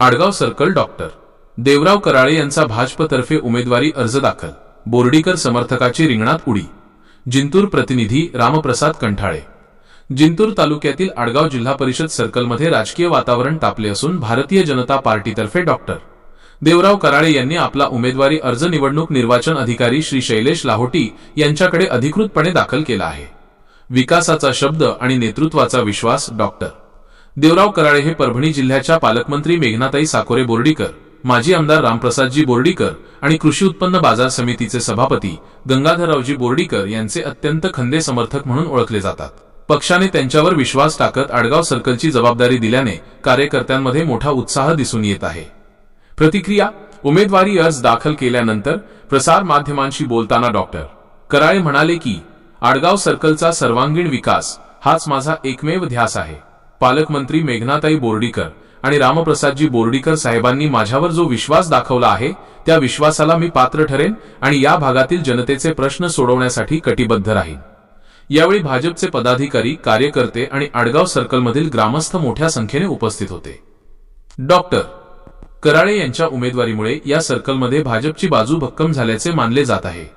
Adgaon circle doctor. Devrao Karale यांचा भाजपतर्फे उमेदवारी अर्ज दाखल. बोर्डीकर समर्थकाची रिंगणात उडी. जिंतूर प्रतिनिधी रामप्रसाद कंठाळे. जिंतूर तालुक्यातील आडगाव जिल्हा परिषद सर्कलमध्ये राजकीय वातावरण तापले असून भारतीय जनता पार्टीतर्फे डॉक्टर. देवराव कराळे यांनी आपला उमेदवारी अर्ज निवडणूक निर्वाचन अधिकारी श्री शैलेश लाहोटी यांच्याकडे अधिकृतपणे दाखल केला आहे. विकासाचा शब्द आणि नेतृत्वाचा विश्वास डॉक्टर. देवराव कराळे हे परभणी जिल्ह्याच्या पालकमंत्री मेघनाताई साकोरे बोर्डीकर माजी आमदार रामप्रसादजी बोर्डीकर आणि कृषी उत्पन्न बाजार समितीचे सभापती गंगाधररावजी बोर्डीकर यांचे अत्यंत खंदे समर्थक म्हणून ओळखले जातात. पक्षाने त्यांच्यावर विश्वास टाकत आडगाव सर्कलची जबाबदारी दिल्याने कार्यकर्त्यांमध्ये मोठा उत्साह दिसून येत आहे. प्रतिक्रिया उमेदवारी अर्ज दाखल केल्यानंतर प्रसार माध्यमांशी बोलताना डॉक्टर कराळे म्हणाले की आडगाव सर्कलचा सर्वांगीण विकास हाच माझा एकमेव ध्यास आहे. पालकमंत्री मेघनाताई बोर्डीकर आणि रामप्रसादजी बोर्डीकर साहेबांनी माझ्यावर जो विश्वास दाखवला आहे त्या विश्वासाला मी पात्र ठरेन आणि या भागातील जनतेचे प्रश्न सोडवण्यासाठी कटिबद्ध राहीन. यावेळी भाजपचे पदाधिकारी कार्यकर्ते आणि आडगाव सर्कलमधील ग्रामस्थ मोठ्या संख्येने उपस्थित होते. डॉक्टर कराळे यांच्या उमेदवारीमुळे या सर्कलमध्ये भाजपची बाजू भक्कम झाल्याचे मानले जात आहे.